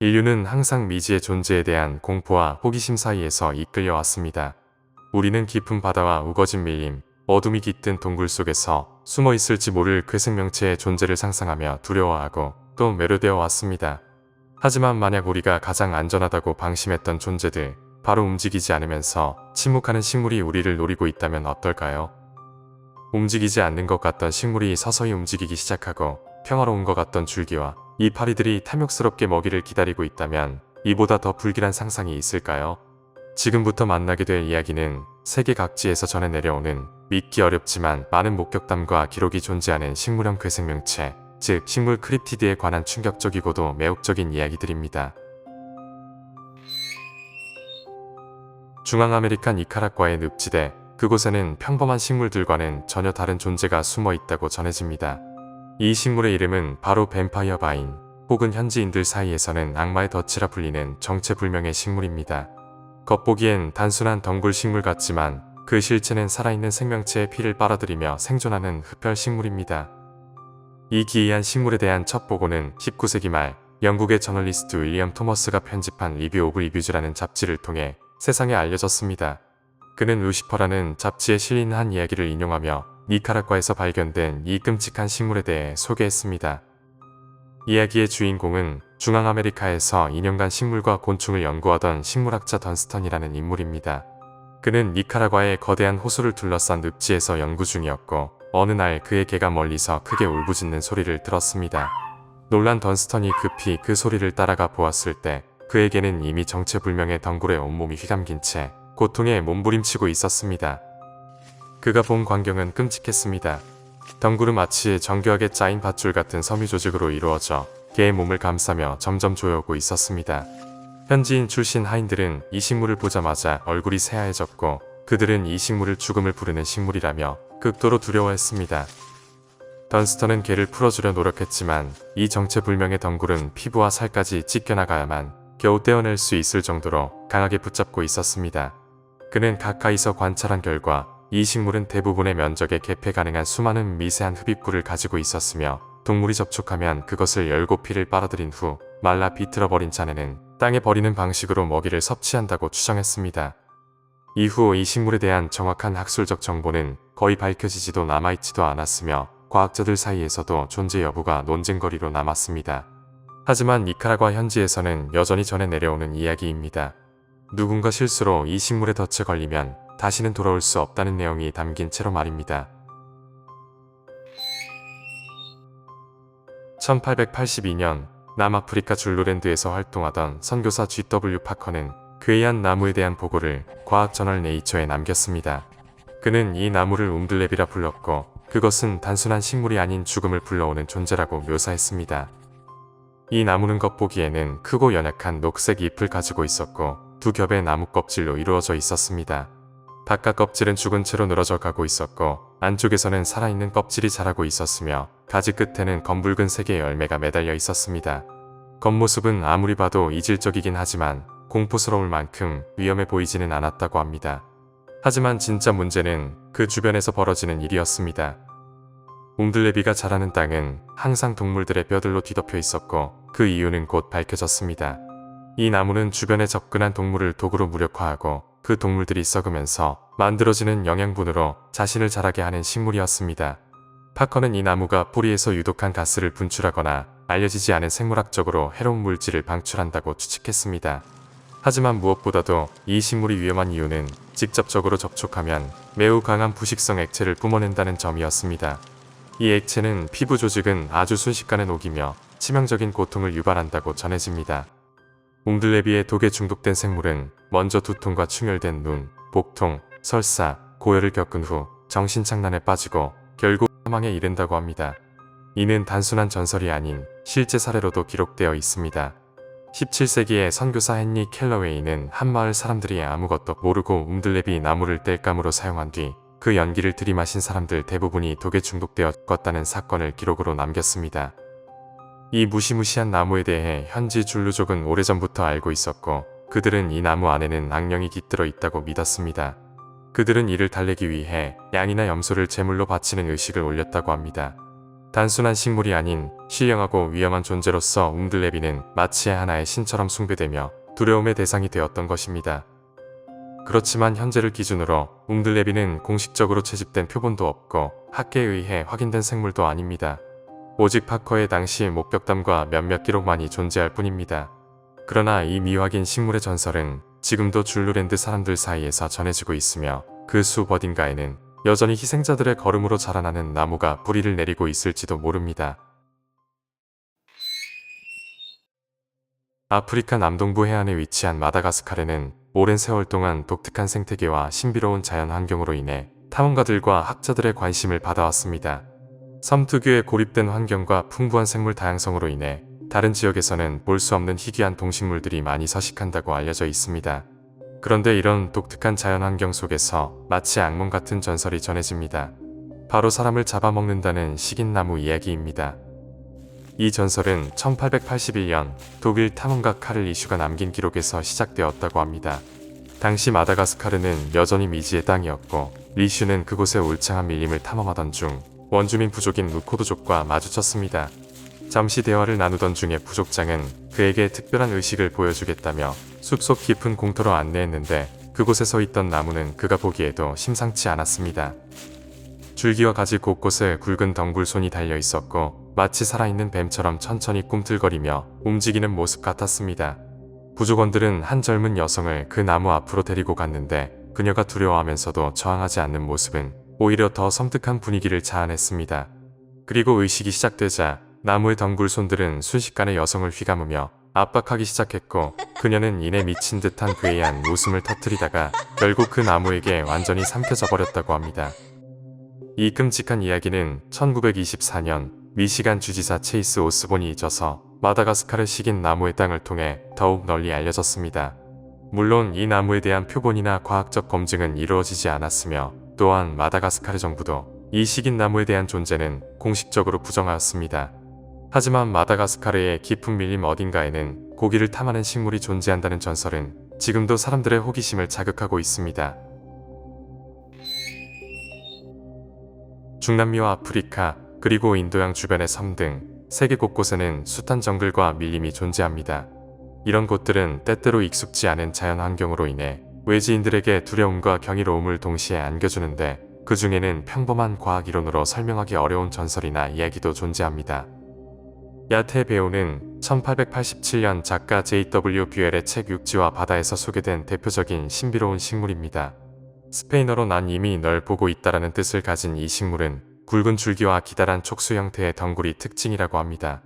인류는 항상 미지의 존재에 대한 공포와 호기심 사이에서 이끌려 왔습니다. 우리는 깊은 바다와 우거진 밀림, 어둠이 깃든 동굴 속에서 숨어 있을지 모를 그 생명체의 존재를 상상하며 두려워하고 또 매료되어 왔습니다. 하지만 만약 우리가 가장 안전하다고 방심했던 존재들, 바로 움직이지 않으면서 침묵하는 식물이 우리를 노리고 있다면 어떨까요? 움직이지 않는 것 같던 식물이 서서히 움직이기 시작하고 평화로운 것 같던 줄기와 이 파리들이 탐욕스럽게 먹이를 기다리고 있다면 이보다 더 불길한 상상이 있을까요? 지금부터 만나게 될 이야기는 세계 각지에서 전해 내려오는 믿기 어렵지만 많은 목격담과 기록이 존재하는 식물형 괴생명체, 즉 식물 크립티드에 관한 충격적이고도 매혹적인 이야기들입니다. 중앙아메리칸 니카라과의 늪지대, 그곳에는 평범한 식물들과는 전혀 다른 존재가 숨어 있다고 전해집니다. 이 식물의 이름은 바로 뱀파이어 바인, 혹은 현지인들 사이에서는 악마의 덫이라 불리는 정체불명의 식물입니다. 겉보기엔 단순한 덩굴 식물 같지만 그 실체는 살아있는 생명체의 피를 빨아들이며 생존하는 흡혈 식물입니다. 이 기이한 식물에 대한 첫 보고는 19세기 말 영국의 저널리스트 윌리엄 토머스가 편집한 리뷰 오브 리뷰즈라는 잡지를 통해 세상에 알려졌습니다. 그는 루시퍼라는 잡지에 실린 한 이야기를 인용하며 니카라과에서 발견된 이 끔찍한 식물에 대해 소개했습니다. 이야기의 주인공은 중앙아메리카에서 2년간 식물과 곤충을 연구하던 식물학자 던스턴이라는 인물입니다. 그는 니카라과의 거대한 호수를 둘러싼 늪지에서 연구 중이었고 어느 날 그의 개가 멀리서 크게 울부짖는 소리를 들었습니다. 놀란 던스턴이 급히 그 소리를 따라가 보았을 때 그에게는 이미 정체불명의 덩굴에 온몸이 휘감긴 채 고통에 몸부림치고 있었습니다. 그가 본 광경은 끔찍했습니다. 덩굴은 마치 정교하게 짜인 밧줄 같은 섬유 조직으로 이루어져 개의 몸을 감싸며 점점 조여오고 있었습니다. 현지인 출신 하인들은 이 식물을 보자마자 얼굴이 새하얘졌고 그들은 이 식물을 죽음을 부르는 식물이라며 극도로 두려워했습니다. 던스턴은 개를 풀어주려 노력했지만 이 정체불명의 덩굴은 피부와 살까지 찢겨나가야만 겨우 떼어낼 수 있을 정도로 강하게 붙잡고 있었습니다. 그는 가까이서 관찰한 결과 이 식물은 대부분의 면적에 개폐 가능한 수많은 미세한 흡입구를 가지고 있었으며 동물이 접촉하면 그것을 열고 피를 빨아들인 후 말라 비틀어버린 잔해는 땅에 버리는 방식으로 먹이를 섭취한다고 추정했습니다. 이후 이 식물에 대한 정확한 학술적 정보는 거의 밝혀지지도 남아있지도 않았으며 과학자들 사이에서도 존재 여부가 논쟁거리로 남았습니다. 하지만 니카라과 현지에서는 여전히 전해 내려오는 이야기입니다. 누군가 실수로 이 식물의 덫에 걸리면 다시는 돌아올 수 없다는 내용이 담긴 채로 말입니다. 1882년 남아프리카 줄로랜드에서 활동하던 선교사 G.W. 파커는 그의 한 나무에 대한 보고를 과학저널 네이처에 남겼습니다. 그는 이 나무를 움들랩이라 불렀고 그것은 단순한 식물이 아닌 죽음을 불러오는 존재라고 묘사했습니다. 이 나무는 겉보기에는 크고 연약한 녹색 잎을 가지고 있었고 두 겹의 나무 껍질로 이루어져 있었습니다. 바깥 껍질은 죽은 채로 늘어져 가고 있었고 안쪽에서는 살아있는 껍질이 자라고 있었으며 가지 끝에는 검붉은 색의 열매가 매달려 있었습니다. 겉모습은 아무리 봐도 이질적이긴 하지만 공포스러울 만큼 위험해 보이지는 않았다고 합니다. 하지만 진짜 문제는 그 주변에서 벌어지는 일이었습니다. 웅들레비가 자라는 땅은 항상 동물들의 뼈들로 뒤덮여 있었고 그 이유는 곧 밝혀졌습니다. 이 나무는 주변에 접근한 동물을 도구로 무력화하고 그 동물들이 썩으면서 만들어지는 영양분으로 자신을 자라게 하는 식물이었습니다. 파커는 이 나무가 뿌리에서 유독한 가스를 분출하거나 알려지지 않은 생물학적으로 해로운 물질을 방출한다고 추측했습니다. 하지만 무엇보다도 이 식물이 위험한 이유는 직접적으로 접촉하면 매우 강한 부식성 액체를 뿜어낸다는 점이었습니다. 이 액체는 피부 조직은 아주 순식간에 녹이며 치명적인 고통을 유발한다고 전해집니다. 웅들레비의 독에 중독된 생물은 먼저 두통과 충혈된 눈, 복통, 설사, 고열을 겪은 후 정신착란에 빠지고 결국 사망에 이른다고 합니다. 이는 단순한 전설이 아닌 실제 사례로도 기록되어 있습니다. 17세기의 선교사 헨리 켈러웨이는 한 마을 사람들이 아무것도 모르고 웅들레비 나무를 땔감으로 사용한 뒤 그 연기를 들이마신 사람들 대부분이 독에 중독되어 죽었다는 사건을 기록으로 남겼습니다. 이 무시무시한 나무에 대해 현지 줄루족은 오래전부터 알고 있었고 그들은 이 나무 안에는 악령이 깃들어 있다고 믿었습니다. 그들은 이를 달래기 위해 양이나 염소를 제물로 바치는 의식을 올렸다고 합니다. 단순한 식물이 아닌 신령하고 위험한 존재로서 웅들레비는 마치 하나의 신처럼 숭배되며 두려움의 대상이 되었던 것입니다. 그렇지만 현재를 기준으로 웅들레비는 공식적으로 채집된 표본도 없고 학계에 의해 확인된 생물도 아닙니다. 오직 파커의 당시 목격담과 몇몇 기록만이 존재할 뿐입니다. 그러나 이 미확인 식물의 전설은 지금도 줄루랜드 사람들 사이에서 전해지고 있으며 그 숲 어딘가에는 여전히 희생자들의 걸음으로 자라나는 나무가 뿌리를 내리고 있을지도 모릅니다. 아프리카 남동부 해안에 위치한 마다가스카르는 오랜 세월 동안 독특한 생태계와 신비로운 자연 환경으로 인해 탐험가들과 학자들의 관심을 받아왔습니다. 섬 특유의 고립된 환경과 풍부한 생물 다양성으로 인해 다른 지역에서는 볼 수 없는 희귀한 동식물들이 많이 서식한다고 알려져 있습니다. 그런데 이런 독특한 자연 환경 속에서 마치 악몽 같은 전설이 전해집니다. 바로 사람을 잡아먹는다는 식인나무 이야기입니다. 이 전설은 1881년 독일 탐험가 카를 이슈가 남긴 기록에서 시작되었다고 합니다. 당시 마다가스카르는 여전히 미지의 땅이었고 리슈는 그곳의 울창한 밀림을 탐험하던 중 원주민 부족인 루코드족과 마주쳤습니다. 잠시 대화를 나누던 중에 부족장은 그에게 특별한 의식을 보여주겠다며 숲속 깊은 공터로 안내했는데 그곳에 서 있던 나무는 그가 보기에도 심상치 않았습니다. 줄기와 가지 곳곳에 굵은 덩굴손이 달려 있었고 마치 살아있는 뱀처럼 천천히 꿈틀거리며 움직이는 모습 같았습니다. 부족원들은 한 젊은 여성을 그 나무 앞으로 데리고 갔는데 그녀가 두려워하면서도 저항하지 않는 모습은 오히려 더 섬뜩한 분위기를 자아냈습니다. 그리고 의식이 시작되자 나무의 덩굴손들은 순식간에 여성을 휘감으며 압박하기 시작했고 그녀는 이내 미친 듯한 괴이한 웃음을 터뜨리다가 결국 그 나무에게 완전히 삼켜져 버렸다고 합니다. 이 끔찍한 이야기는 1924년 미시간 주지사 체이스 오스본이 잊어서 마다가스카르 식인 나무의 땅을 통해 더욱 널리 알려졌습니다. 물론 이 나무에 대한 표본이나 과학적 검증은 이루어지지 않았으며 또한 마다가스카르 정부도 이 식인 나무에 대한 존재는 공식적으로 부정하였습니다. 하지만 마다가스카르의 깊은 밀림 어딘가에는 고기를 탐하는 식물이 존재한다는 전설은 지금도 사람들의 호기심을 자극하고 있습니다. 중남미와 아프리카 그리고 인도양 주변의 섬 등 세계 곳곳에는 숱한 정글과 밀림이 존재합니다. 이런 곳들은 때때로 익숙지 않은 자연 환경으로 인해 외지인들에게 두려움과 경이로움을 동시에 안겨주는데 그 중에는 평범한 과학 이론으로 설명하기 어려운 전설이나 이야기도 존재합니다. 야테 배우는 1887년 작가 J.W. 뷰엘의 책 육지와 바다에서 소개된 대표적인 신비로운 식물입니다. 스페인어로 난 이미 널 보고 있다라는 뜻을 가진 이 식물은 굵은 줄기와 기다란 촉수 형태의 덩굴이 특징이라고 합니다.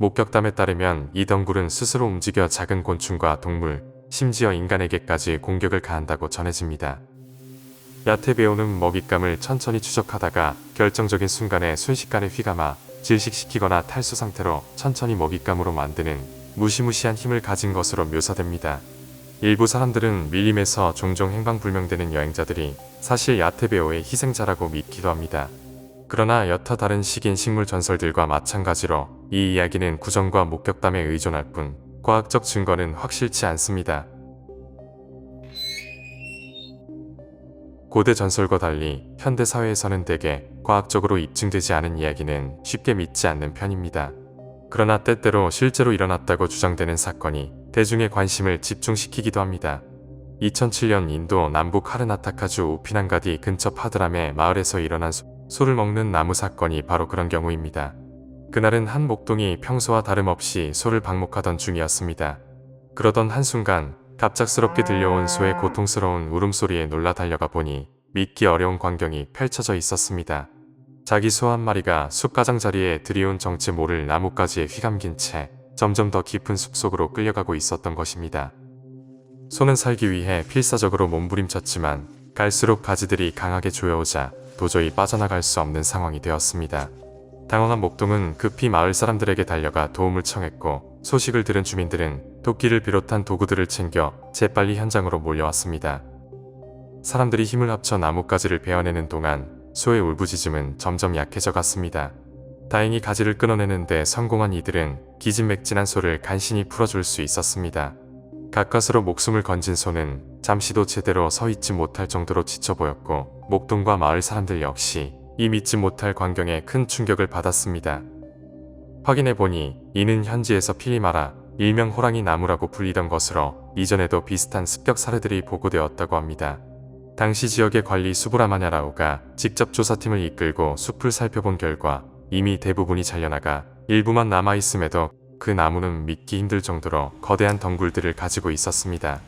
목격담에 따르면 이 덩굴은 스스로 움직여 작은 곤충과 동물, 심지어 인간에게까지 공격을 가한다고 전해집니다. 야테베오는 먹잇감을 천천히 추적하다가 결정적인 순간에 순식간에 휘감아 질식시키거나 탈수 상태로 천천히 먹잇감으로 만드는 무시무시한 힘을 가진 것으로 묘사됩니다. 일부 사람들은 밀림에서 종종 행방불명되는 여행자들이 사실 야테베오의 희생자라고 믿기도 합니다. 그러나 여타 다른 식인 식물 전설들과 마찬가지로 이 이야기는 구정과 목격담에 의존할 뿐 과학적 증거는 확실치 않습니다. 고대 전설과 달리 현대 사회에서는 대개 과학적으로 입증되지 않은 이야기는 쉽게 믿지 않는 편입니다. 그러나 때때로 실제로 일어났다고 주장되는 사건이 대중의 관심을 집중시키기도 합니다. 2007년 인도 남부 카르나타카주 우피난가디 근처 파드람의 마을에서 일어난 소, 소를 먹는 나무 사건이 바로 그런 경우입니다. 그날은 한 목동이 평소와 다름없이 소를 방목하던 중이었습니다. 그러던 한순간 갑작스럽게 들려온 소의 고통스러운 울음소리에 놀라 달려가 보니 믿기 어려운 광경이 펼쳐져 있었습니다. 자기 소 한 마리가 숲가장자리에 들이온 정체 모를 나뭇가지에 휘감긴 채 점점 더 깊은 숲속으로 끌려가고 있었던 것입니다. 소는 살기 위해 필사적으로 몸부림쳤지만 갈수록 가지들이 강하게 조여오자 도저히 빠져나갈 수 없는 상황이 되었습니다. 당황한 목동은 급히 마을 사람들에게 달려가 도움을 청했고 소식을 들은 주민들은 도끼를 비롯한 도구들을 챙겨 재빨리 현장으로 몰려왔습니다. 사람들이 힘을 합쳐 나뭇가지를 베어내는 동안 소의 울부짖음은 점점 약해져 갔습니다. 다행히 가지를 끊어내는데 성공한 이들은 기진맥진한 소를 간신히 풀어줄 수 있었습니다. 가까스로 목숨을 건진 소는 잠시도 제대로 서 있지 못할 정도로 지쳐 보였고 목동과 마을 사람들 역시 이 믿지 못할 광경에 큰 충격을 받았습니다. 확인해 보니 이는 현지에서 피리마라 일명 호랑이 나무라고 불리던 것으로 이전에도 비슷한 습격 사례들이 보고되었다고 합니다. 당시 지역의 관리 수브라마냐라우가 직접 조사팀을 이끌고 숲을 살펴본 결과 이미 대부분이 잘려나가 일부만 남아있음에도 그 나무는 믿기 힘들 정도로 거대한 덩굴들을 가지고 있었습니다.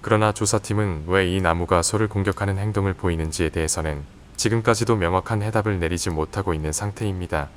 그러나 조사팀은 왜 이 나무가 소를 공격하는 행동을 보이는지에 대해서는 지금까지도 명확한 해답을 내리지 못하고 있는 상태입니다.